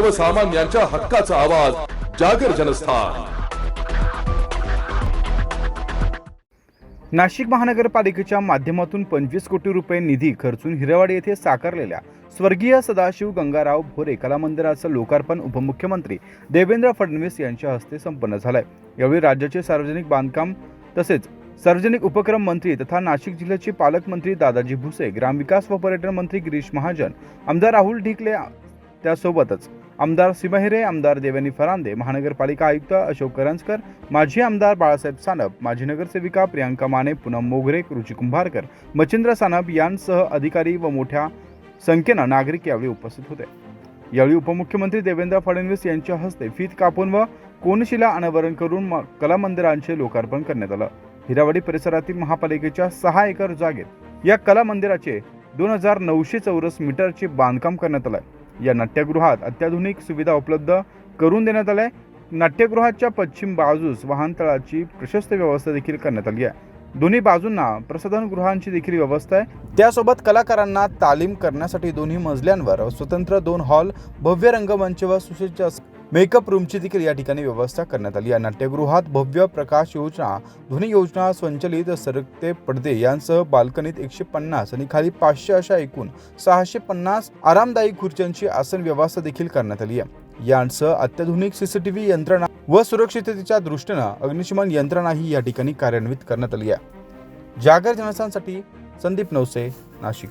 सर्वसामान्यांच्या हक्काचा आवाज जागर जनस्थान. नाशिक महानगरपालिकेच्या माध्यमातून पंचवीस कोटी रुपये निधी खर्चून हिरेवाडी येथे साकारलेल्या स्वर्गीय सदाशिव गंगाराव भोरे कला मंदिराचं लोकार्पण उपमुख्यमंत्री देवेंद्र फडणवीस यांच्या हस्ते संपन्न झालंय. यावेळी राज्याचे सार्वजनिक बांधकाम तसेच सार्वजनिक उपक्रम मंत्री तथा नाशिक जिल्ह्याचे पालकमंत्री दादाजी भुसे ग्रामविकास व पर्यटन मंत्री गिरीश महाजन आमदार राहुल ढिकले त्यासोबतच आमदार सिमहिरे आमदार देवनी फरांदे महानगरपालिका आयुक्त अशोक करंजकर माजी आमदार बाळासाहेब सानप माजी नगरसेविका प्रियांका माने पूनम मोगरे रुची कुंभारकर मच्छिंद्र सानप यांसह अधिकारी व मोठ्या संख्येनं नागरिक यावेळी उपस्थित होते. यावेळी उपमुख्यमंत्री देवेंद्र फडणवीस यांच्या हस्ते फीत कापून व कोनशिला अनावरण करून म- कला मंदिरांचे लोकार्पण करण्यात आलं. हिरावडी परिसरातील महापालिकेच्या सहा एकर जागेत या कला मंदिराचे दोन हजार नऊशे चौरस मीटरचे बांधकाम करण्यात आलं. या नाट्यगृहात अत्याधुनिक सुविधा उपलब्ध करून देण्यात आल्या नाट्यगृहाच्या पश्चिम बाजूस वाहनतळाची प्रशस्त व्यवस्था देखील करण्यात आली आहे. दोन्ही बाजूंना प्रसाधनगृहांची देखील व्यवस्था आहे. त्यासोबत कलाकारांना तालीम करण्यासाठी दोन्ही मजल्यांवर स्वतंत्र दोन हॉल भव्य रंगमंच व सुसज्ज मेकअप रूमची देखील या ठिकाणी व्यवस्था करण्यात आली. या नाट्यगृहात भव्य प्रकाश योजना ध्वनी योजना संचलित सरकते पडदे यांसह बाल्कनीत एकशे पन्नास आणि खाली पाचशे अशा एकूण सहाशे पन्नास आरामदायी खुर्च्यांची आसन व्यवस्था देखील करण्यात आली आहे. यांसह अत्याधुनिक सीसीटीव्ही यंत्रणा व सुरक्षिततेच्या दृष्टीनं अग्निशमन यंत्रणाही या ठिकाणी कार्यान्वित करण्यात आली आहे. जागर जनसांसाठी संदीप नवसे नाशिक.